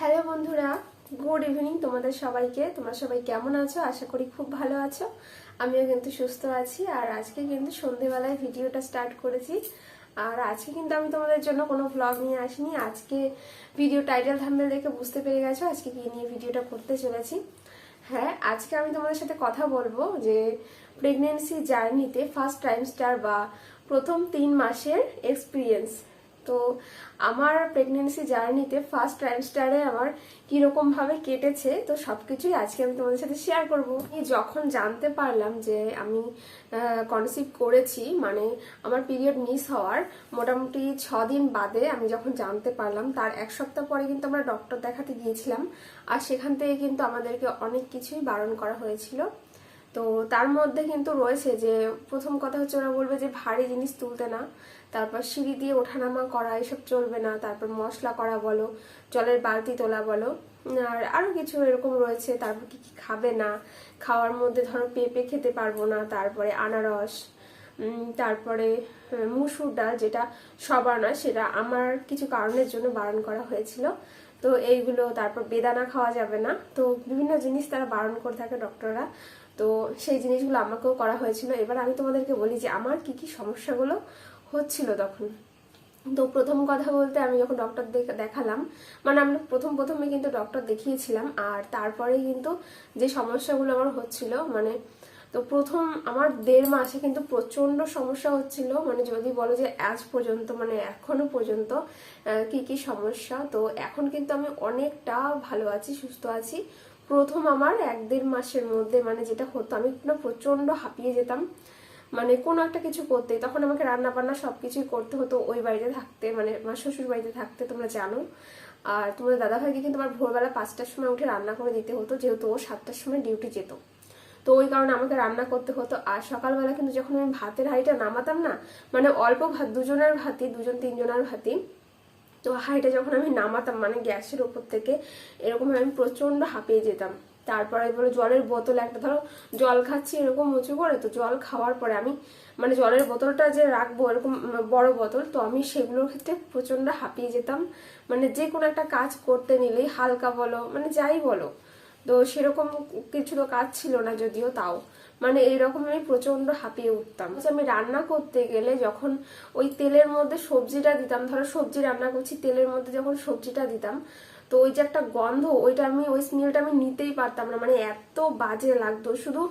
Hello বন্ধুরা, good evening তোমাদের সবাইকে। তোমরা সবাই কেমন আছো? আশা করি খুব ভালো আছো। আমিও কিন্তু সুস্থ আছি আর আজকে কিন্তু সন্ধেবেলায় ভিডিওটা স্টার্ট করেছি। আর আজকে কিন্তু আমি তোমাদের জন্য কোনো ব্লগ নিয়ে আসিনি। আজকে ভিডিও টাইটেল থাম্বেল দেখে বুঝতে পেরে গেছো আজকে কি নিয়ে ভিডিওটা করতে চলেছি। হ্যাঁ আজকে আমি তোমাদের সাথে কথা বলব যে প্রেগনেন্সি জার্নিতে ফার্স্ট টাইম স্টার বা প্রথম তিন মাসের এক্সপিরিয়েন্স তো আমার প্রেগনেন্সি জার্নিতে ফার্স্ট ট্রাইমস্টারে আমার কীরকম ভাবে কেটেছে, তো সবকিছুই আজকে আমি তোমাদের সাথে শেয়ার করব। যখন জানতে পারলাম যে আমি কনসিভ করেছি মানে আমার পিরিয়ড মিস হওয়ার মোটামুটি ছ দিন বাদে আমি যখন জানতে পারলাম, তার এক সপ্তাহ পরে কিন্তু আমরা ডক্টর দেখাতে গিয়েছিলাম, আর সেখান থেকে কিন্তু আমাদেরকে অনেক কিছুই বারণ করা হয়েছিল। তো তার মধ্যে কিন্তু রয়েছে যে, প্রথম কথা হচ্ছে ওরা বলবে যে, ভারী জিনিস তুলতে না। তারপর সিঁড়ি দিয়ে ওঠানামা করা, এসব চলবে না। তারপর মশলা করা বলো, জলের বালতি তোলা বলো। আর আরও কিছু এরকম রয়েছে, তারপর কি কি খাবে না। খাওয়ার মধ্যে ধরো পেঁপে খেতে পারব না, তারপরে আনারস তারপরে মুসুর ডাল যেটা সবার নয়, সেটা আমার কিছু কারণের জন্য বারণ করা হয়েছিল। তো এইগুলো, তারপর বেদানা খাওয়া যাবে না। তো বিভিন্ন জিনিস তারা বারণ করে থাকে ডক্টররা। তো সেই জিনিসগুলো আমাকেও করা হয়েছিল। এবার আমি তোমাদেরকে বলি যে আমার কি কি সমস্যাগুলো হচ্ছিল তখন। তো প্রথম কথা বলতে আমি যখন ডক্টর দেখালাম মানে আমরা প্রথম প্রথমে কিন্তু ডক্টর দেখিয়েছিলাম, আর তারপরে কিন্তু যে সমস্যাগুলো আমার হচ্ছিল মানে তো প্রথম আমার দেড় মাসে কিন্তু প্রচণ্ড সমস্যা হচ্ছিল মানে যদি বলো যে আজ পর্যন্ত মানে এখনও পর্যন্ত কি কি সমস্যা, তো এখন কিন্তু আমি অনেকটা ভালো আছি, সুস্থ আছি। প্রথম আমার এক দেড় মাসের মধ্যে মানে যেটা হতো, আমি না প্রচণ্ড হাঁপিয়ে যেতাম। মানে কোনো একটা কিছু করতে তখন আমাকে রান্না বান্না সব কিছুই করতে হতো ওই বাড়িতে থাকতে মানে আমার শ্বশুর বাড়িতে থাকতে, তোমরা জানো। আর তোমাদের দাদা ভাইকে কিন্তু আমার ভোরবেলা পাঁচটার সময় উঠে রান্না করে দিতে হতো, যেহেতু ও সাতটার সময় ডিউটি যেত। তো ওই কারণে আমাকে রান্না করতে হতো। আর সকালবেলা কিন্তু যখন আমি ভাতের হাঁড়িটা নামাতাম না মানে অল্প ভাত, দুজনের ভাতি দুজন তিনজনের ভাতি তো হাঁড়িটা যখন আমি নামাতাম মানে গ্যাসের ওপর থেকে এরকম আমি প্রচণ্ড হাঁপিয়ে যেতাম। তারপরে বলে জলের বোতল একটা, ধরো জল খাচ্ছি এরকম উঁচু করে, তো জল খাওয়ার পরে আমি মানে জলের বোতলটা যে রাখব এরকম বড় বোতল, তো আমি সেগুলোর ক্ষেত্রে প্রচণ্ড হাঁপিয়ে যেতাম। মানে যে কোনো একটা কাজ করতে নিলেই হালকা বলো মানে যাই বলো। তো সেরকম কিছু তো কাজ ছিল না যদিও তাও। মানে এইরকম আমি প্রচণ্ড হাঁপিয়ে উঠতাম। যে আমি রান্না করতে গেলে যখন ওই তেলের মধ্যে সবজিটা দিতাম, ধরো সবজি রান্না করছি, তেলের মধ্যে যখন সবজিটা দিতাম তো ওই যে একটা গন্ধ, ওইটা আমি, ওই স্মেলটা আমি নিতেই পারতাম না। মানে এত বাজে লাগতো, শুধু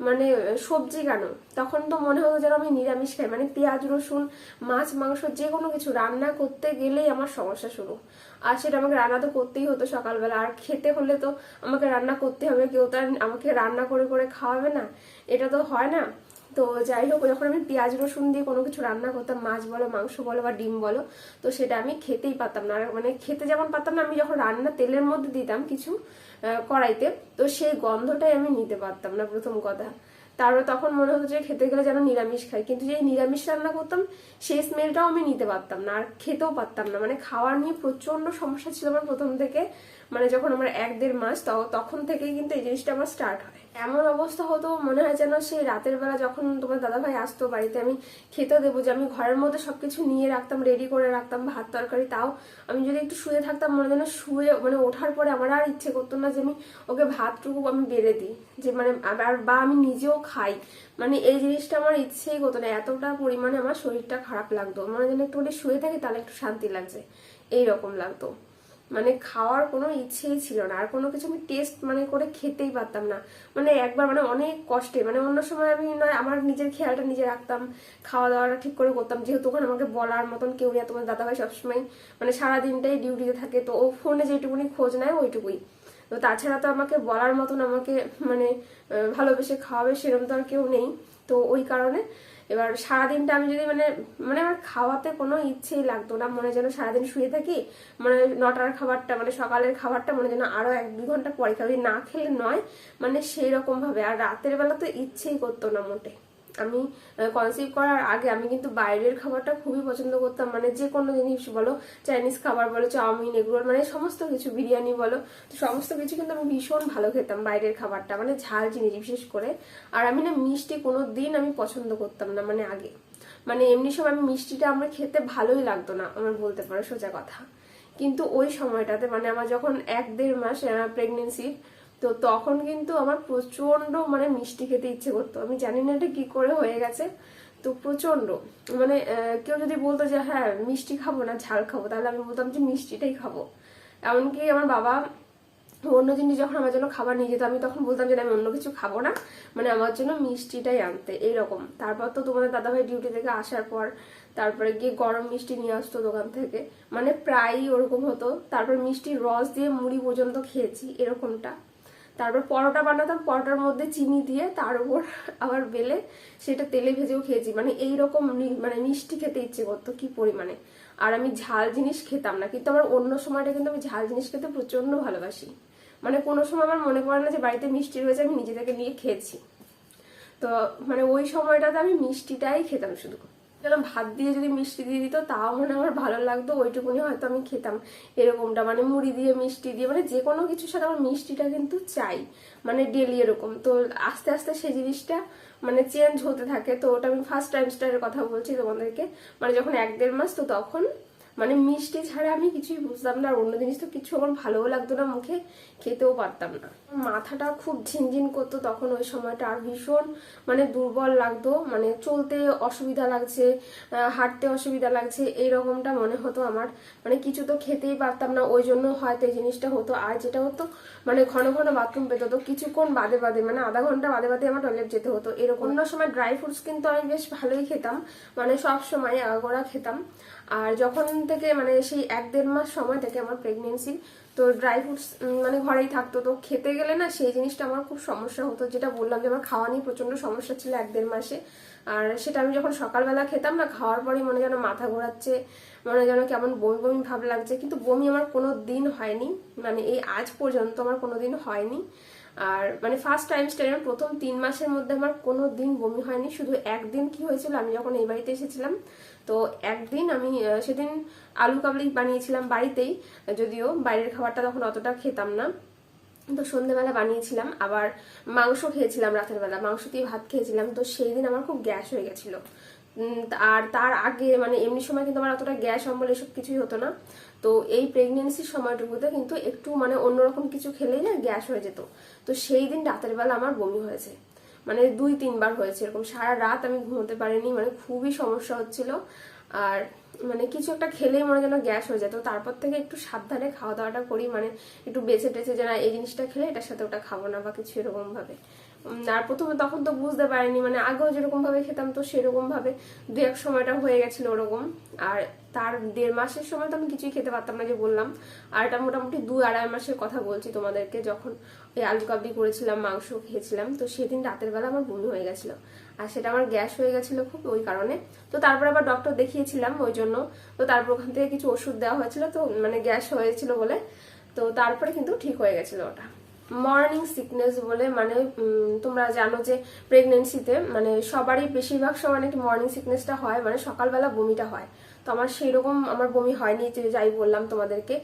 মানে সবজি কেন? তখন তো মনে হতো যেন আমি নিরামিষ খাই। মানে পেঁয়াজ, রসুন, মাছ, মাংস যে কোনো কিছু রান্না করতে গেলেই আমার সমস্যা শুরু। আর সেটা আমাকে রান্না তো করতেই হতো সকালবেলা। আর খেতে হলে তো আমাকে রান্না করতে হবে। কেউ তো আমাকে রান্না করে করে খাওয়াবে না। এটা তো হয় না। তো যাই হোক, যখন আমি পেঁয়াজ, রসুন দিয়ে কোনো কিছু রান্না করতাম, মাছ বলো, মাংস বলো বা ডিম বলো, তো সেটা আমি খেতেই পারতাম না। মানে খেতে যেমন পারতাম না, আমি যখন রান্না তেলের মধ্যে দিতাম কিছু কড়াইতে, তো সেই গন্ধটাই আমি নিতে পারতাম না প্রথম কথা। তারপরে তখন মনে হতো যে খেতে গেলে যেন নিরামিষ খাই, কিন্তু যে নিরামিষ রান্না করতাম, সেই স্মেলটাও আমি নিতে পারতাম না, আর খেতেও পারতাম না। মানে খাওয়ার নিয়ে প্রচণ্ড সমস্যা ছিল আমার প্রথম থেকে। মানে যখন আমার এক দেড় মাস, তখন থেকেই কিন্তু এই জিনিসটা আমার স্টার্ট হয়। এমন অবস্থা হতো, মনে হয় যেন সেই রাতের বেলা যখন তোমার দাদা ভাই আসতো বাড়িতে, আমি খেতে দেবো যে আমি ঘরের মধ্যে সবকিছু নিয়ে রাখতাম রেডি করে রাখতাম, ভাত তরকারি, তাও আমি যদি একটু শুয়ে থাকতাম, মনে যেন শুয়ে মানে ওঠার পরে আমার আর ইচ্ছে করতো না যে আমি ওকে ভাতটুকু আমি বেড়ে দিই, যে মানে বা আমি নিজেও খাই। মানে এই জিনিসটা আমার ইচ্ছেই করতো না, এতটা পরিমাণে আমার শরীরটা খারাপ লাগতো। মনে যেন একটু শুয়ে থাকি, তাহলে একটু শান্তি লাগছে। এইরকম লাগতো। মানে খাওয়ার কোনো ইচ্ছেই ছিল না। আর কোনো কিছু আমি টেস্ট মানে করে খেতেই পারতাম না। মানে একবার মানে অনেক কষ্টে। মানে অন্য সময় আমি নয়, আমার নিজের খেয়ালটা নিজে রাখতাম। খাওয়া দাওয়াটা ঠিক করে করতাম। যেহেতু ওখানে আমাকে বলার মতন কেউ নেই। তোমার দাদাভাই সবসময় মানে সারা দিনটাই ডিউটিতে থাকে। তো ও ফোনে যেটুকুনি খোঁজ নেয়, ওইটুকুই। তো তাছাড়া তো আমাকে বলার মতন আমাকে মানে ভালোবেসে খাওয়াবে সেরকম তো আর কেউ নেই। তো ওই কারণে এবার সারাদিনটা আমি যদি মানে মানে আমার খাওয়াতে কোনো ইচ্ছেই লাগতো না। মনে যেন সারাদিন শুয়ে থাকি মানে নটার খাবারটা মানে সকালের খাবারটা মনে যেন আরও এক দু ঘণ্টা পরে খাবি। না খেলে নয় মানে সেই রকম ভাবে আর রাতের বেলা তো ইচ্ছেই করতো না মোটে। আমি কনসিভ করার আগে আমি কিন্তু বাইরের খাবারটা খুবই পছন্দ করতাম। মানে যে কোনো জিনিস বলো চাইনিজ খাবার বলো, চাউমিন এগুলো মানে সমস্ত কিছু, বিরিয়ানি বলো, তো সমস্ত কিছু কিন্তু আমি ভীষণ ভালো খেতাম বাইরের খাবারটা মানে ঝাল জিনিস বিশেষ করে। আর আমি না মিষ্টি কোনো দিন আমি পছন্দ করতাম না মানে আগে। মানে এমনি সময় আমি মিষ্টিটা আমার খেতে ভালোই লাগতো না, আমার বলতে পারো সোজা কথা। কিন্তু ওই সময়টাতে মানে আমার যখন এক দেড় মাস প্রেগনেন্সি তো তখন কিন্তু আমার প্রচণ্ড মানে মিষ্টি খেতে ইচ্ছে করতো। আমি জানি না এটা কি করে হয়ে গেছে। তো প্রচণ্ড মানে কেউ যদি বলতো যে হ্যাঁ মিষ্টি খাব না, ঝাল খাব, তাহলে আমি বলতাম যে, মিষ্টিটাই খাব। এমনকি আমার বাবা অন্য জিনিস যখন আমার জন্য খাবার নিয়ে যেত, আমি তখন বলতাম যে আমি অন্য কিছু খাব না। মানে আমার জন্য মিষ্টিটাই আনতে, এইরকম। তারপর তো তোমাদের দাদাভাই ডিউটি থেকে আসার পর, তারপরে গিয়ে গরম মিষ্টি নিয়ে আসতো দোকান থেকে। মানে প্রায়ই ওরকম হতো। তারপর মিষ্টি রস দিয়ে মুড়ি পর্যন্ত খেয়েছি, এরকমটা। তারপর পরোটা বানাতাম, পরোটার মধ্যে চিনি দিয়ে তার উপর আবার বেলে সেটা তেলে ভেজেও খেয়েছি। মানে এইরকম মি- মানে মিষ্টি খেতে ইচ্ছে করতো কি পরিমাণে। আর আমি ঝাল জিনিস খেতাম না, কিন্তু আমার অন্য সময়টা কিন্তু আমি ঝাল জিনিস খেতে প্রচণ্ড ভালোবাসি। মানে কোনো সময় আমার মনে পড়ে না যে বাড়িতে মিষ্টি রয়েছে, আমি নিজে থেকে নিয়ে খেয়েছি। তো মানে ওই সময়টাতে আমি মিষ্টিটাই খেতাম শুধু। যেন ভাত দিয়ে যদি মিষ্টি দিয়ে দিত, তাও মানে আমার ভালো লাগতো, ওইটুকুনি হয়তো আমি খেতাম। এরকমটা মানে মুড়ি দিয়ে, মিষ্টি দিয়ে মানে যে কোনো কিছুর সাথে আমার মিষ্টিটা কিন্তু চাই মানে ডেলি এরকম। তো আস্তে আস্তে সেই জিনিসটা মানে চেঞ্জ হতে থাকে। তো ওটা আমি ফার্স্ট টাইম স্টারের কথা বলছি তোমাদেরকে। মানে যখন এক দেড় মাস, তো তখন মানে মিষ্টি ছাড়া আমি কিছুই বুঝতাম না, আর অন্য জিনিস তো কিছু আমার ভালোও লাগতো না মুখে, খেতেও পারতাম না। মাথাটা খুব ঝিনঝিন করতো তখন ওই সময়টা, আর ভীষণ মানে দুর্বল লাগতো মানে চলতে অসুবিধা লাগছে হাঁটতে অসুবিধা লাগছে, এই রকমটা মনে হতো আমার। মানে কিছু তো খেতেই পারতাম না, ওই জন্য হয়তো এই জিনিসটা হতো, আর যেটা হতো মানে ঘন ঘন বাথরুম পেতে তো কিছুক্ষণ বাদে বাদে মানে আধা ঘণ্টা বাদে বাদে আমার টয়লেট যেতে হতো, এরকম। অন্য সময় ড্রাই ফ্রুটস কিন্তু আমি বেশ ভালোই খেতাম মানে সব সময় আগাগোড়া খেতাম, আর যখন থেকে মানে সেই এক দেড় মাস সময় থেকে আমার প্রেগনেন্সি তো ড্রাই ফ্রুটস মানে ঘরেই থাকতো। তো খেতে গেলে না সেই জিনিসটা আমার খুব সমস্যা হতো। যেটা বললাম যে আমার খাওয়া নিয়ে প্রচণ্ড সমস্যা ছিল এক দেড় মাসে। আর সেটা আমি যখন সকালবেলা খেতাম না, খাওয়ার পরেই মনে যেন মাথা ঘোরাচ্ছে, মনে যেন কেমন বমি বমি ভাব লাগছে। কিন্তু বমি আমার কোনো দিন হয়নি মানে এই আজ পর্যন্ত আমার কোনো দিন হয়নি। আর মানে ফার্স্ট টাইম স্টাইলের প্রথম তিন মাসের মধ্যে আমার কোনো দিন বমি হয়নি, শুধু একদিন কি হয়েছিল, আমি যখন এই বাড়িতে এসেছিলাম, তো একদিন আমি সেদিন আলু কাবলি বানিয়েছিলাম বাড়িতেই, যদিও বাইরের খাবারটা তখন অতটা খেতাম না। তো সন্ধ্যেবেলা বানিয়েছিলাম, আবার মাংস খেয়েছিলাম রাতের বেলা, মাংস দিয়ে ভাত খেয়েছিলাম, তো সেই দিন আমার খুব গ্যাস হয়ে গেছিল। আর তার আগে মানে এমনি সময় কিন্তু আমার অতটা গ্যাস অম্বল এসব কিছুই হতো না। তো এই প্রেগনেন্সির সময়টুকুতে কিন্তু একটু মানে অন্যরকম কিছু খেলেই না গ্যাস হয়ে যেত। তো সেই দিন রাতের বেলা আমার বমি হয়েছে। মানে দুই তিনবার হয়েছে এরকম। সারা রাত আমি ঘুমোতে পারিনি মানে খুবই সমস্যা হচ্ছিল। আর মানে কিছু একটা খেলেই মনে যেন গ্যাস হয়ে যেত। তারপর থেকে একটু সাবধানে খাওয়া দাওয়াটা করি মানে একটু বেছে টেছে যে না এই জিনিসটা খেলে এটার সাথে ওটা খাব না বা কিছু এরকম ভাবে উম, আর প্রথমে তখন তো বুঝতে পারিনি মানে আগেও যেরকম ভাবে খেতাম তো সেরকম ভাবে দু এক সময়টা হয়ে গেছিল ওরকম। আর তার দেড় মাসের সময় তো আমি কিছুই খেতে পারতাম না যে বললাম। আর এটা মোটামুটি দু আড়াই মাসের কথা বলছি তোমাদেরকে, যখন ওই আলু কাবলি করেছিলাম, মাংস খেয়েছিলাম, তো সেদিন রাতের বেলা আমার বমি হয়ে গেছিল। আর সেটা আমার গ্যাস হয়ে গেছিল খুব ওই কারণে। তো তারপর আবার ডক্টর দেখিয়েছিলাম ওই জন্য। তো তারপর ওখান থেকে কিছু ওষুধ দেওয়া হয়েছিল, তো মানে গ্যাস হয়েছিল বলে। তো তারপরে কিন্তু ঠিক হয়ে গেছিল ওটা। মর্নিং সিকনেস বলে মানে তোমরা জানো যে প্রেগনেন্সিতে মানে সবারই বেশিরভাগ সময় নাকি মর্নিং সিকনেসটা হয় মানে সকালবেলা বমিটা হয়। তো আমার সেই রকম আমার বমি হয়নি, যে যাই বললাম তোমাদেরকে।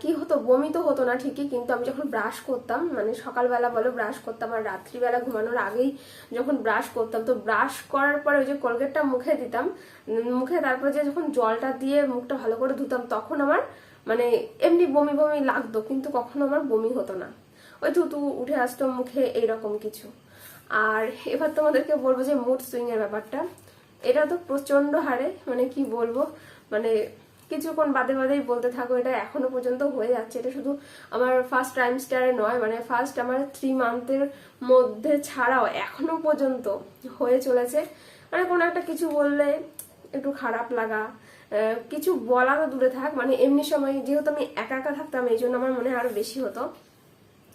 কি হতো? বমি তো হতো না ঠিকই, কিন্তু আমি যখন ব্রাশ করতাম মানে সকালবেলা বলো ব্রাশ করতাম, আর রাত্রিবেলা ঘুমানোর আগেই যখন ব্রাশ করতাম, তো ব্রাশ করার পরে ওই যে কোলগেটটা মুখে দিতাম মুখে তারপরে যে যখন জলটা দিয়ে মুখটা ভালো করে ধুতাম, তখন আমার মানে এমনি বমি বমি লাগতো, কিন্তু কখনো আমার বমি হতো না। ওই থুতু উঠে আসতো মুখে এইরকম কিছু। আর এবার তোমাদেরকে বলব যে মুড সুইং এর ব্যাপারটা। এটা তো প্রচণ্ড হারে মানে কি বলব? মানে কিছুক্ষণ বাদে বাদেই বলতে থাকো, এটা এখনও পর্যন্ত হয়ে যাচ্ছে। এটা শুধু আমার ফার্স্ট টাইম স্টারে নয় মানে ফার্স্ট আমার থ্রি মান্থের মধ্যে ছাড়াও এখনও পর্যন্ত হয়ে চলেছে। মানে কোনো একটা কিছু বললে একটু খারাপ লাগা কিছু বলা তো দূরে থাক। মানে এমনি সময় যেহেতু আমি একা একা থাকতাম, এই জন্য আমার মনে আরও বেশি হতো।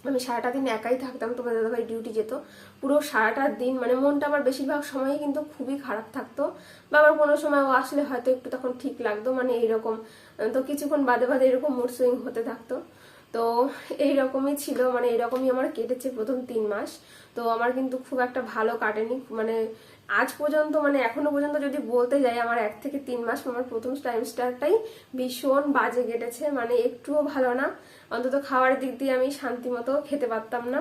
আমি সারাটা দিন একাই থাকতাম তোমার দাদাভাই ডিউটি যেত। পুরো সারাটা দিন মানে মনটা আমার বেশিরভাগ সময়ই কিন্তু খুবই খারাপ থাকতো। বা আমার কোনো সময় ও আসলে হয়তো একটু তখন ঠিক লাগতো মানে এরকম তো কিছুক্ষণ বাদে বাদে এরকম মুড সুইং হতে থাকতো। তো এইরকমই ছিল মানে এরকমই আমার কেটেছে প্রথম তিন মাস। তো আমার কিন্তু খুব একটা ভালো কাটেনি মানে আজ পর্যন্ত মানে এখনও পর্যন্ত যদি বলতে যাই, আমার এক থেকে তিন মাস আমার প্রথম টাইম স্টারটাই ভীষণ বাজে কেটেছে মানে একটুও ভালো না। অন্তত খাওয়ার দিক দিয়ে আমি শান্তি মতো খেতে পারতাম না।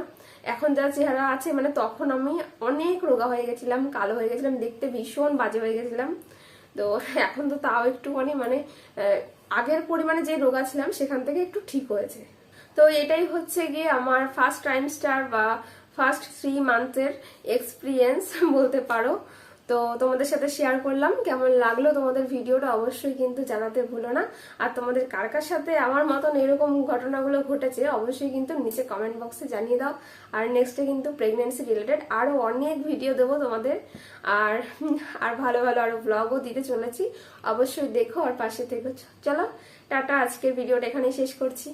এখন যা চেহারা আছে মানে তখন আমি অনেক রোগা হয়ে গেছিলাম, কালো হয়ে গেছিলাম, দেখতে ভীষণ বাজে হয়ে গেছিলাম। তো এখন তো তাও একটুখানি মানে আগের পরিমাণে যে রোগা ছিলাম, সেখান থেকে একটু ঠিক হয়েছে। তো এটাই হচ্ছে গিয়ে আমার ফার্স্ট টাইম স্টার বা ফার্স্ট থ্রি মান্থের এক্সপিরিয়েন্স বলতে পারো। তো তোমাদের সাথে শেয়ার করলাম, কেমন লাগল তোমাদের ভিডিওটা অবশ্যই কিন্তু জানাতে ভুলো না। আর তোমাদের কার কার সাথে আমার মতন এরকম ঘটনাগুলো ঘটেছে, অবশ্যই কিন্তু নিচে কমেন্ট বক্সে জানিয়ে দাও। আর নেক্সটে কিন্তু প্রেগনেন্সি রিলেটেড আরও অনেক ভিডিও দেবো তোমাদের। আর আর ভালো ভালো আরও ব্লগও দিতে চলেছি। অবশ্যই দেখো আর পাশে থেকে। চলো, টাটা, আজকের ভিডিওটা এখানেই শেষ করছি।